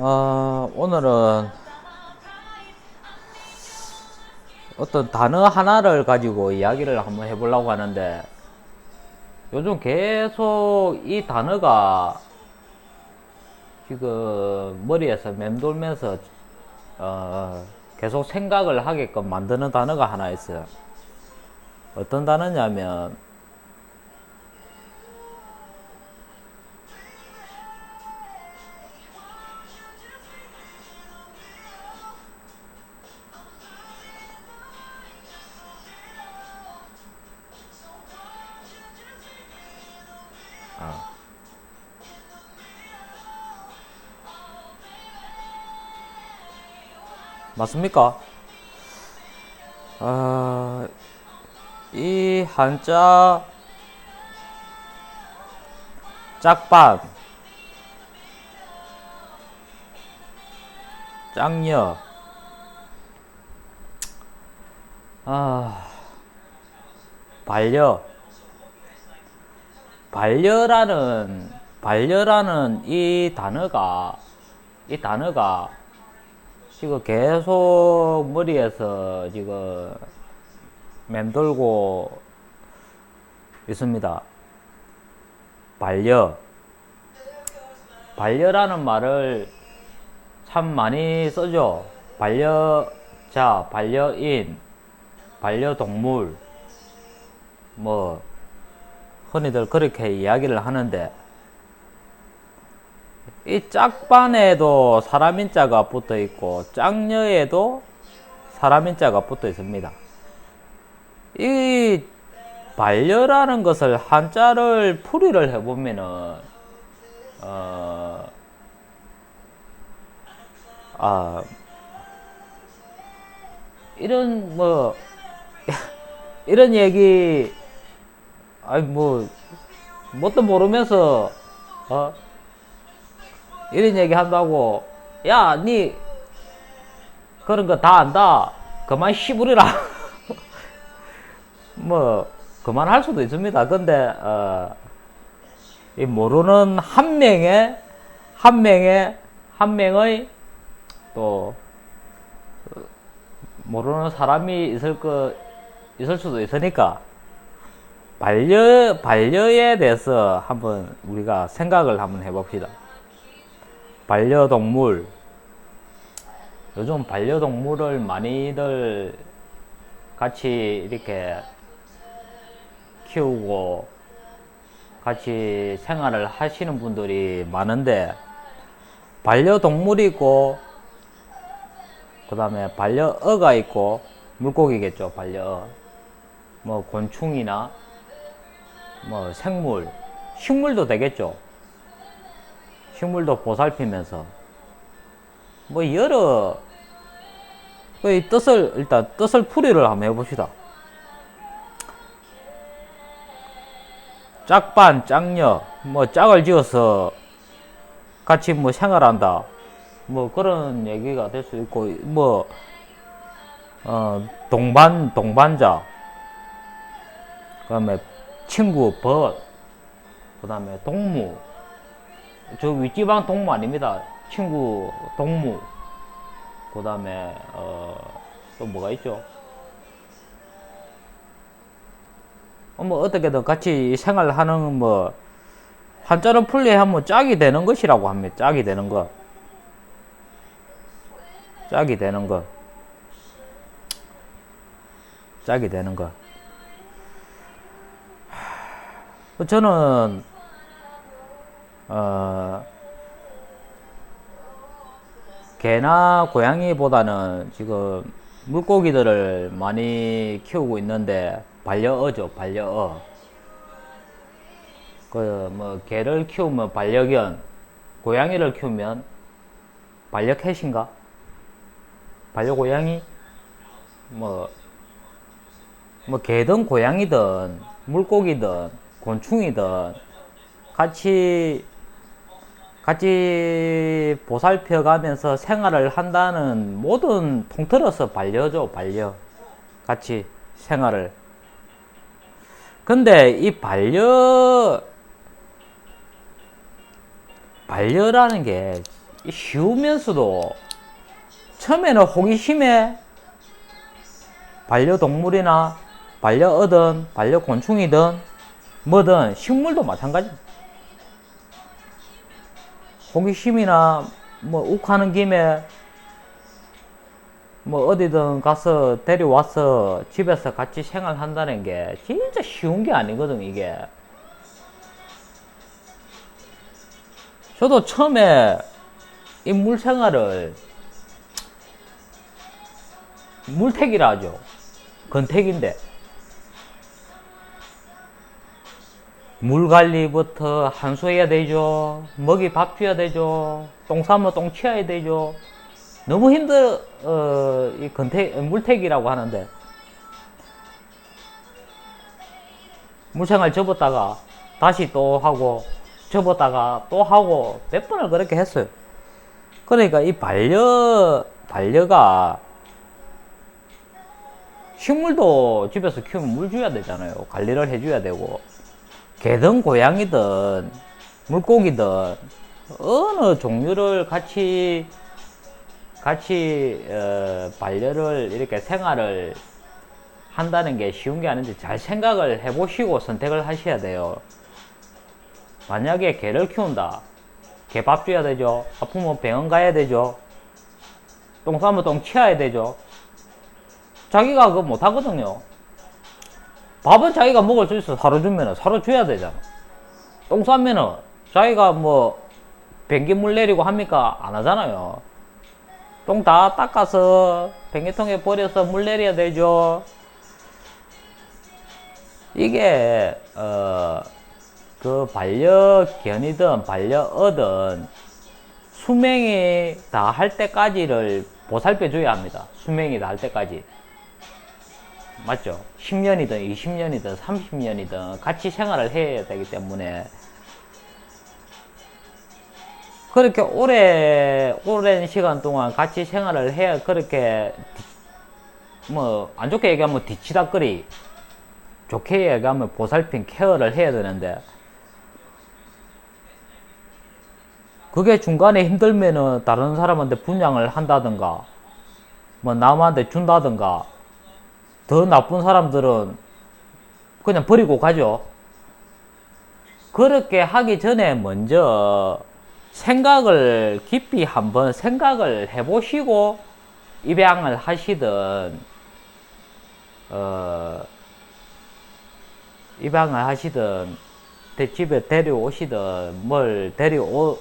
어, 오늘은 어떤 단어 하나를 가지고 이야기를 한번 해보려고 하는데 요즘 계속 이 단어가 지금 머리에서 맴돌면서 어, 계속 생각을 하게끔 만드는 단어가 하나 있어요. 어떤 단어냐면 맞습니까? 아, 이 한자 짝반 짝녀 아 반려 반려라는 반려라는 이 단어가 이 단어가 지금 계속 머리에서 지금 맴돌고 있습니다. 반려. 반려라는 말을 참 많이 쓰죠. 반려자, 반려인, 반려동물, 뭐, 흔히들 그렇게 이야기를 하는데, 이 짝반에도 사람인 자가 붙어 있고, 짝녀에도 사람인 자가 붙어 있습니다. 이 반려라는 것을 한자를 풀이를 해보면은, 어, 아, 이런, 뭐, 이런 얘기, 아니, 뭐, 뭣도 모르면서, 어, 이런 얘기 한다고, 야, 니, 그런 거 다 안다. 그만 씨부리라. 뭐, 그만할 수도 있습니다. 근데, 어, 이 모르는 한 명의, 한 명의, 한 명의 또, 어, 모르는 사람이 있을 거, 있을 수도 있으니까, 반려, 반려에 대해서 한번 우리가 생각을 한번 해봅시다. 반려동물. 요즘 반려동물을 많이들 같이 이렇게 키우고 같이 생활을 하시는 분들이 많은데 반려동물이고 그 다음에 반려어가 있고 물고기겠죠 반려어 뭐 곤충이나 뭐 생물 식물도 되겠죠 식물도 보살피면서 뭐 여러 그 뜻을 일단 뜻을 풀이를 한번 해봅시다. 짝반, 짝녀, 뭐 짝을 지어서 같이 뭐 생활한다. 뭐 그런 얘기가 될 수 있고 뭐 어, 동반, 동반자, 그 다음에 친구, 벗, 그 다음에 동무. 저 윗지방 동무 아닙니다. 친구, 동무. 그 다음에 어, 또 뭐가 있죠? 어, 뭐 어떻게든 같이 생활하는 뭐 한자로 풀이하면 짝이 되는 것이라고 합니다. 짝이 되는 거. 짝이 되는 거. 짝이 되는 거. 하, 저는 어, 개나 고양이보다는 지금 물고기들을 많이 키우고 있는데 반려어죠, 반려어. 그 뭐 개를 키우면 반려견, 고양이를 키우면 반려캣인가? 반려고양이? 뭐, 뭐 개든 고양이든 물고기든 곤충이든 같이 같이 보살펴 가면서 생활을 한다는 모든 통틀어서 반려죠, 반려. 같이 생활을. 근데 이 반려, 반려라는 게이 쉬우면서도 처음에는 호기심에 반려동물이나 반려어든 반려곤충이든 뭐든 식물도 마찬가지. 호기심이나 뭐 욱하는 김에 뭐 어디든 가서 데려와서 집에서 같이 생활한다는 게 진짜 쉬운 게 아니거든 이게. 저도 처음에 이물 생활을 물택이라 하죠. 건택인데 물 관리부터 한수해야 되죠. 먹이 밥 줘야 되죠. 똥 싸면 똥 치워야 되죠. 너무 힘들 어, 이 건택 물택이라고 하는데 물생활 접었다가 다시 또 하고 접었다가 또 하고 몇 번을 그렇게 했어요. 그러니까 이 반려 반려가 식물도 집에서 키우면 물 줘야 되잖아요. 관리를 해줘야 되고 개든 고양이든 물고기든 어느 종류를 같이 같이 어, 반려를 이렇게 생활을 한다는 게 쉬운 게 아닌데 잘 생각을 해보시고 선택을 하셔야 돼요. 만약에 개를 키운다. 개 밥 줘야 되죠. 아프면 병원 가야 되죠. 똥 싸면 똥 치워야 되죠. 자기가 그거 못 하거든요. 밥은 자기가 먹을 수 있어. 사료주면은 사료줘야 되잖아. 똥 싸면은 자기가 뭐 변기물 내리고 합니까? 안 하잖아요. 똥 다 닦아서 변기통에 버려서 물 내려야 되죠. 이게 어, 그 반려견이든 반려어든 수명이 다 할 때까지를 보살펴 줘야 합니다. 수명이 다 할 때까지. 맞죠? 10년이든 20년이든 30년이든 같이 생활을 해야 되기 때문에. 그렇게 오래 오랜 시간 동안 같이 생활을 해야 그렇게 뭐 안 좋게 얘기하면 뒤치다거리 좋게 얘기하면 보살핌 케어를 해야 되는데. 그게 중간에 힘들면은 다른 사람한테 분양을 한다든가 뭐 남한테 준다든가 더 나쁜 사람들은 그냥 버리고 가죠. 그렇게 하기 전에 먼저 생각을 깊이 한번 생각을 해보시고 입양을 하시든 어 입양을 하시든 대- 집에 데려오시든 뭘 데려오든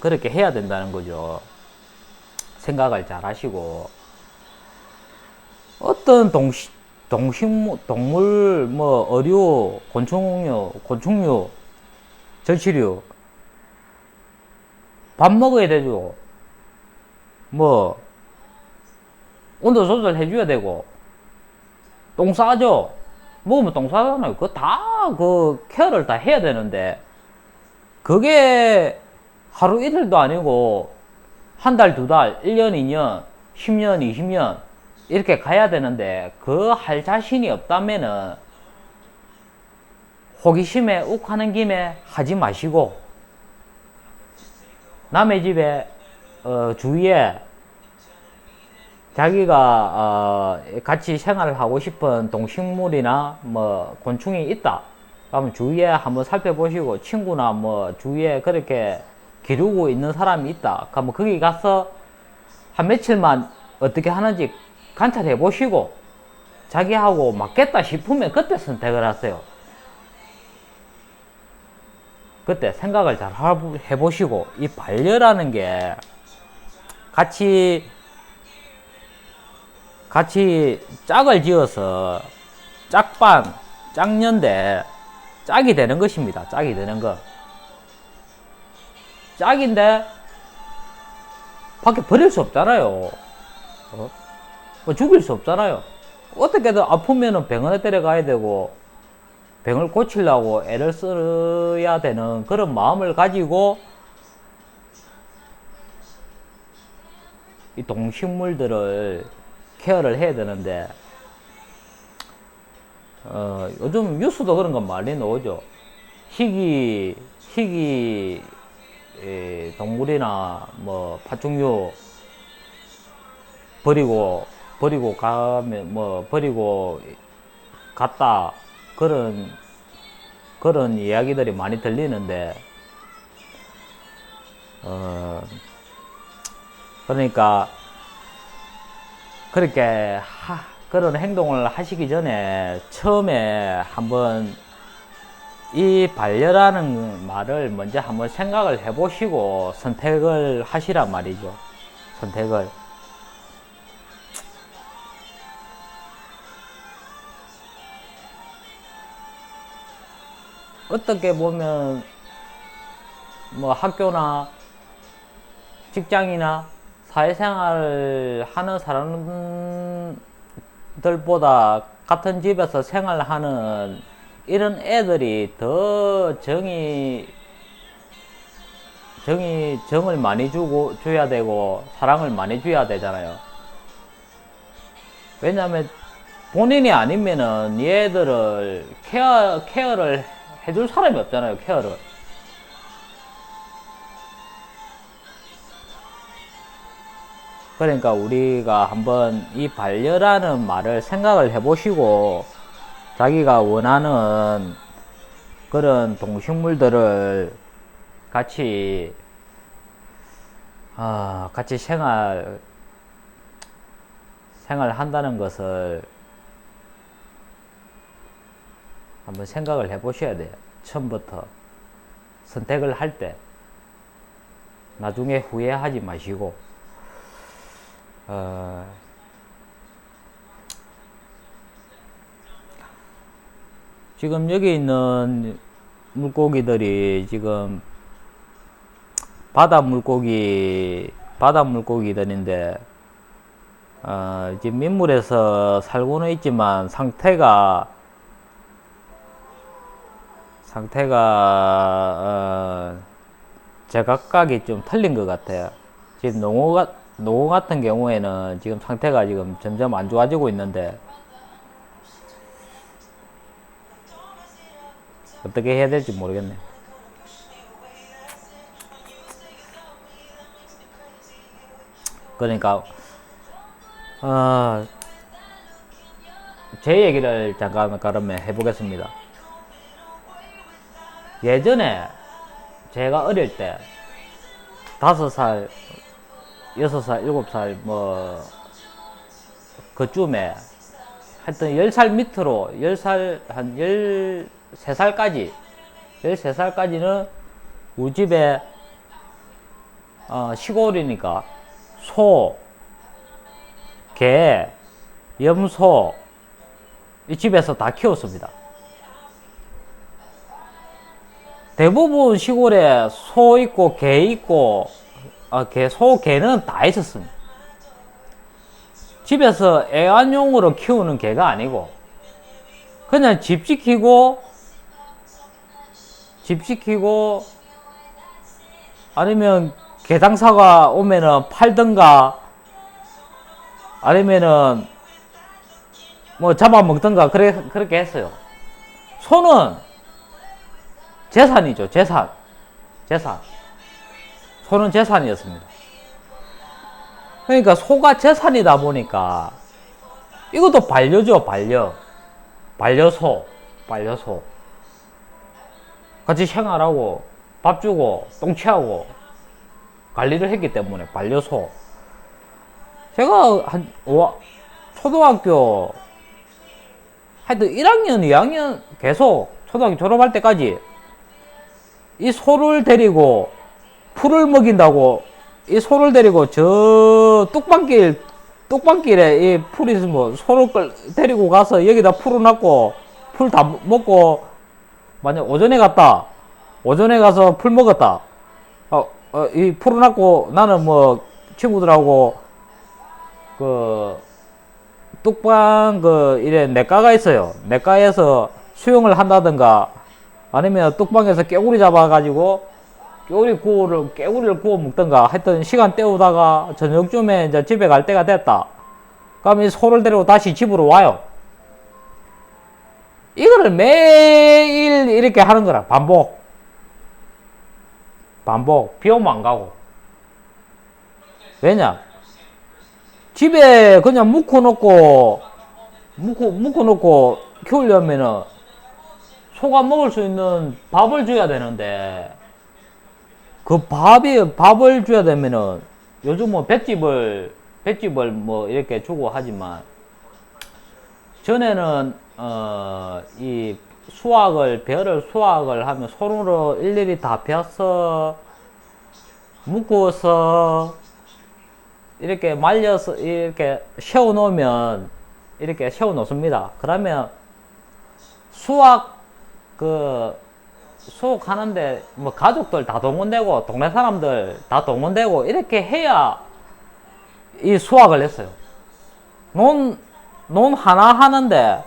그렇게 해야 된다는 거죠. 생각을 잘 하시고 어떤 동시, 동식물, 동물, 뭐, 어류, 곤충류, 곤충류, 절치류, 밥 먹어야 되죠. 뭐, 온도 조절 해줘야 되고, 똥 싸죠. 먹으면 똥 싸잖아요. 그거 다, 그, 케어를 다 해야 되는데, 그게 하루 이틀도 아니고, 한 달, 두 달, 1년, 2년, 10년, 20년, 이렇게 가야 되는데 그 할 자신이 없다면은 호기심에 욱하는 김에 하지 마시고 남의 집에 어, 주위에 자기가 어, 같이 생활을 하고 싶은 동식물이나 뭐 곤충이 있다. 그러면 주위에 한번 살펴보시고 친구나 뭐 주위에 그렇게 기르고 있는 사람이 있다. 그러면 거기 가서 한 며칠만 어떻게 하는지 관찰해 보시고 자기하고 맞겠다 싶으면 그때 선택을 하세요. 그때 생각을 잘 해보시고 이 반려라는 게 같이 같이 짝을 지어서 짝반 짝년대 짝이 되는 것입니다. 짝이 되는 거. 짝인데 밖에 버릴 수 없잖아요. 어? 뭐 죽일 수 없잖아요. 어떻게든 아프면은 병원에 데려가야 되고 병을 고치려고 애를 써야 되는 그런 마음을 가지고 이 동식물들을 케어를 해야 되는데 어, 요즘 뉴스도 그런 거 많이 나오죠. 희귀 희귀 이 동물이나 뭐 파충류 버리고 버리고 가면 뭐 버리고 갔다 그런 그런 이야기들이 많이 들리는데 어 그러니까 그렇게 하, 그런 행동을 하시기 전에 처음에 한번 이 반려라는 말을 먼저 한번 생각을 해보시고 선택을 하시란 말이죠. 선택을. 어떻게 보면 뭐 학교나 직장이나 사회생활을 하는 사람들보다 같은 집에서 생활하는 이런 애들이 더 정이 정이 정을 많이 주고 줘야 되고 사랑을 많이 줘야 되잖아요. 왜냐하면 본인이 아니면은 얘들을 케어 케어를 해줄 사람이 없잖아요. 케어를. 그러니까 우리가 한번 이 반려라는 말을 생각을 해보시고 자기가 원하는 그런 동식물들을 같이 아, 같이 생활 생활한다는 것을 한번 생각을 해보셔야 돼요. 처음부터 선택을 할 때 나중에 후회하지 마시고 어, 지금 여기 있는 물고기들이 지금 바다 물고기 바다 물고기들인데 어, 지금 민물에서 살고는 있지만 상태가 상태가 어, 제각각이 좀 틀린 것 같아요. 지금 농어, 가- 농어 같은 경우에는 지금 상태가 지금 점점 안 좋아지고 있는데 어떻게 해야 될지 모르겠네. 그러니까 어, 제 얘기를 잠깐 그러면 해보겠습니다. 예전에 제가 어릴 때 다섯 살, 여섯 살, 일곱 살 뭐 그쯤에 하여튼 열 살 밑으로 열 살 한 열 세 살까지 열세 살까지는 우리 집에 어, 시골이니까 소, 개, 염소 이 집에서 다 키웠습니다. 대부분 시골에 소 있고 개 있고 아, 개, 소, 개는 다 있었습니다. 집에서 애완용으로 키우는 개가 아니고 그냥 집 지키고 집 지키고 아니면 개장사가 오면은 팔던가 아니면은 뭐 잡아먹던가 그래 그렇게 했어요. 소는 재산이죠, 재산. 재산. 소는 재산이었습니다. 그러니까 소가 재산이다 보니까 이것도 반려죠, 반려. 반려소, 반려소. 같이 생활하고 밥 주고 똥치하고 관리를 했기 때문에 반려소. 제가 한 와, 초등학교 하여튼 1학년, 2학년 계속 초등학교 졸업할 때까지 이 소를 데리고 풀을 먹인다고 이 소를 데리고 저 뚝방길 뚝방길에 이 풀이 있으면 소를 끌 데리고 가서 여기다 풀을 놨고 풀 다 먹고 만약 오전에 갔다 오전에 가서 풀 먹었다. 어, 어, 이 풀을 놨고 나는 뭐 친구들하고 그 뚝방 그 이래 내과가 있어요. 내과에서 수영을 한다든가 아니면 뚝방에서 깨구리 잡아가지고 깨구리 구우를 깨구리를 구워 먹던가 하여튼 시간 때우다가 저녁쯤에 이제 집에 갈 때가 됐다. 그럼 이 소를 데리고 다시 집으로 와요. 이거를 매일 이렇게 하는 거라 반복. 반복. 비 오면 안 가고. 왜냐? 집에 그냥 묵혀놓고, 묵혀, 묵혀놓고 키우려면은 소가 먹을 수 있는 밥을 줘야 되는데, 그 밥이, 밥을 줘야 되면은 요즘 뭐 뱃집을, 뱃집을 뭐 이렇게 주고 하지만, 전에는, 어, 이 수확을, 배를 수확을 하면 손으로 일일이 다 벼서, 묶어서, 이렇게 말려서, 이렇게 세워 놓으면, 이렇게 세워 놓습니다. 그러면 수확, 그, 수확하는데, 뭐 가족들 다 동원되고, 동네 사람들 다 동원되고, 이렇게 해야 이 수확을 했어요. 논, 논 하나 하는데,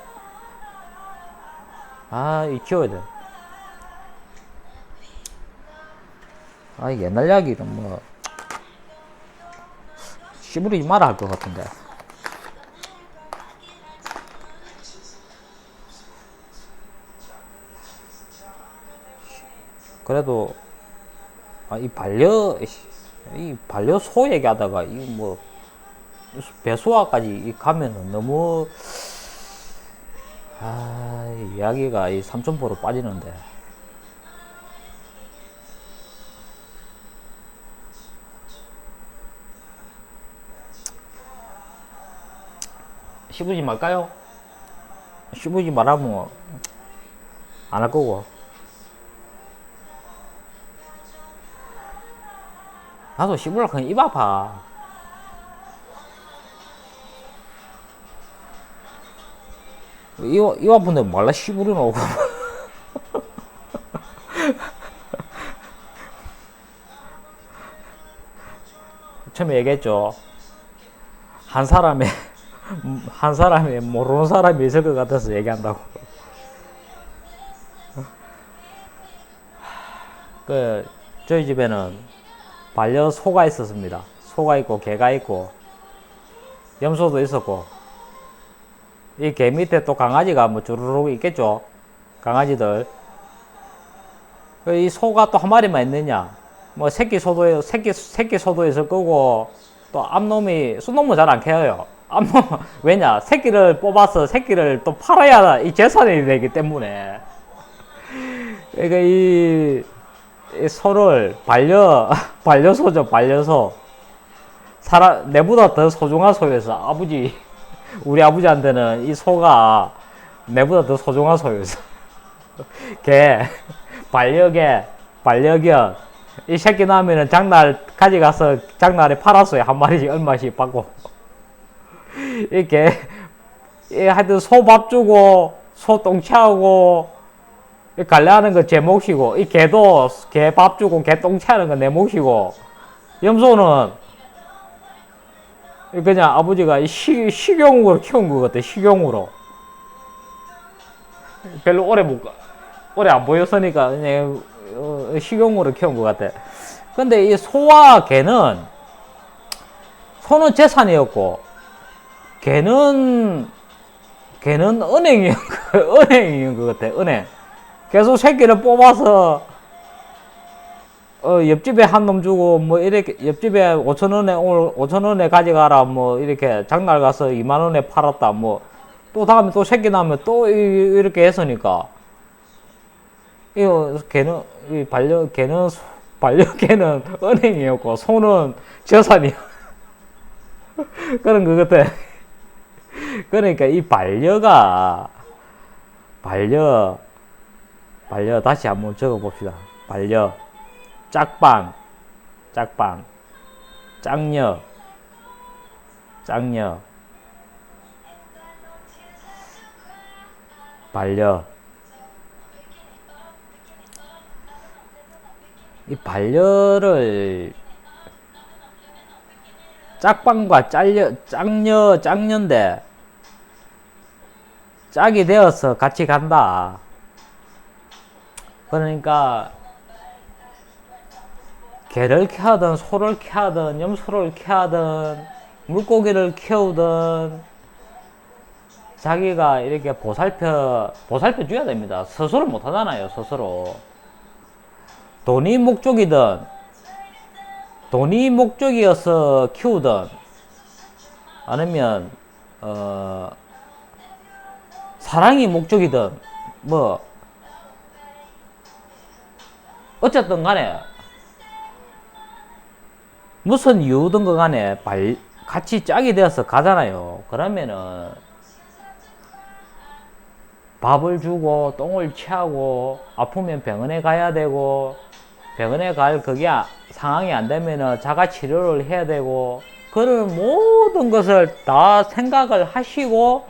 아, 이 키워야 돼. 아, 옛날 이야기는 뭐, 씨부리지 마라 할것 같은데. 그래도, 아, 이 반려, 이 반려 소 얘기하다가, 이 뭐, 배수화까지 가면은 너무, 아, 이 이야기가 이 삼천포로 빠지는데. 씹으지 말까요? 씹으지 말하면 안 할 거고. 나도 씹으려 그냥 입 아파. 이, 이 아픈데 말라 씹으려노. 처음에 얘기했죠. 한 사람의, 한 사람이 모르는 사람이 있을 것 같아서 얘기한다고. 그, 저희 집에는 반려 소가 있었습니다. 소가 있고, 개가 있고, 염소도 있었고, 이 개 밑에 또 강아지가 뭐 주르륵 있겠죠. 강아지들. 그이 소가 또 한 마리만 있느냐. 뭐 새끼 소도, 새끼, 새끼 소도 있을 거고, 또 암놈이, 수놈은 잘 안 캐요. 암놈, 왜냐. 새끼를 뽑아서 새끼를 또 팔아야 이 재산이 되기 때문에. 그러니까 이, 이 소를 반려, 반려소죠, 반려소. 사람, 내보다 더 소중한 소유에서 아버지, 우리 아버지한테는 이 소가 내보다 더 소중한 소유였어. 개, 반려개, 반려견. 이 새끼 낳으면은 장날 가져가서 장날에 팔았어요. 한 마리씩 얼마씩 받고. 이 개, 이 하여튼 소 밥 주고, 소 똥 채우고, 이 관리하는 거 제 몫이고, 이 개도 개 밥 주고, 개똥 채우는 거 내 몫이고, 염소는 그냥 아버지가 이 시, 식용으로 키운 것 같아, 식용으로. 별로 오래 못, 가- 오래 안 보였으니까 그냥 어, 식용으로 키운 것 같아. 근데 이 소와 개는, 소는 재산이었고, 개는, 개는 은행이었, 은행인 것 같아, 은행. 계속 새끼를 뽑아서, 어, 옆집에 한 놈 주고, 뭐, 이렇게, 옆집에 5천 원에, 오늘 5천 원에 가져가라, 뭐, 이렇게 장날 가서 2만 원에 팔았다, 뭐, 또 다음에 또 새끼 나면 또 이- 이렇게 했으니까. 이거, 걔는, 이 반려, 걔는, 소- 반려개는 은행이었고, 소는 재산이야. 그런 것 같아. 그러니까 이 반려가, 반려, 반려, 다시 한번 적어 봅시다. 반려. 짝방, 짝방, 짝녀, 짝녀, 반려. 이 반려를 짝방과 짤려, 짝녀, 짝녀인데 짝이 되어서 같이 간다. 그러니까 개를 키우든 소를 키우든 염소를 키우든 물고기를 키우든 자기가 이렇게 보살펴 보살펴 줘야 됩니다. 스스로 못 하잖아요. 스스로 돈이 목적이든 돈이 목적이어서 키우든 아니면 어 사랑이 목적이든 뭐 어쨌든 간에 무슨 이유든 그 간에 발, 같이 짝이 되어서 가잖아요. 그러면은 밥을 주고 똥을 취하고 아프면 병원에 가야 되고 병원에 갈 그게 아- 상황이 안 되면은 자가 치료를 해야 되고 그런 모든 것을 다 생각을 하시고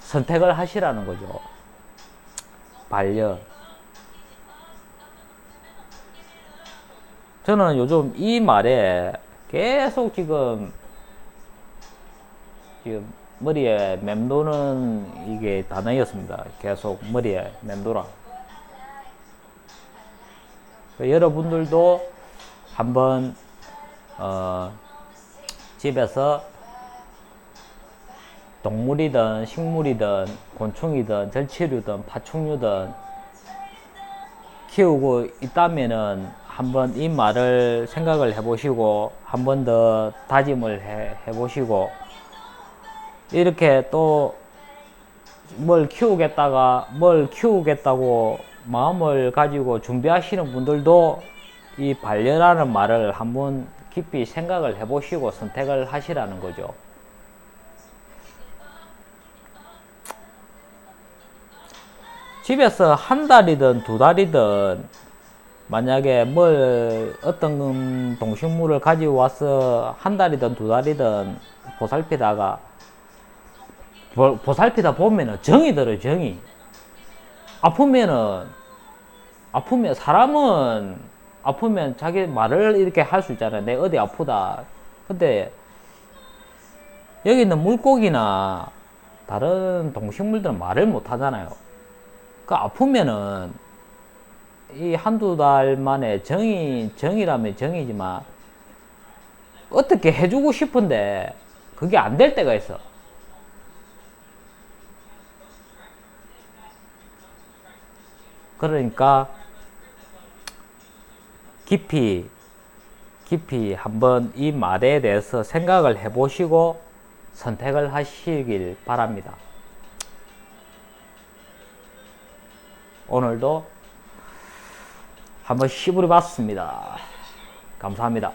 선택을 하시라는 거죠. 반려. 저는 요즘 이 말에 계속 지금 지금 머리에 맴도는 이게 단어였습니다. 계속 머리에 맴돌아. 그 여러분들도 한번 어, 집에서 동물이든 식물이든 곤충이든 절치류든 파충류든 키우고 있다면은 한번 이 말을 생각을 해보시고 한 번 더 다짐을 해, 해보시고 이렇게 또 뭘 키우겠다가 뭘 키우겠다고 마음을 가지고 준비하시는 분들도 이 반려라는 말을 한번 깊이 생각을 해보시고 선택을 하시라는 거죠. 집에서 한 달이든 두 달이든 만약에 뭘 어떤 동식물을 가지고 와서 한 달이든 두 달이든 보살피다가 보, 보살피다 보면은 정이 들어요 정이. 아프면은 아프면 사람은 아프면 자기 말을 이렇게 할 수 있잖아요. 내 어디 아프다. 근데 여기 있는 물고기나 다른 동식물들은 말을 못 하잖아요. 그 아프면은 이 한두 달 만에 정이 정이라면 정이지만 어떻게 해주고 싶은데 그게 안 될 때가 있어. 그러니까 깊이 깊이 한번 이 말에 대해서 생각을 해보시고 선택을 하시길 바랍니다. 오늘도 한번 시부리 봤습니다. 감사합니다.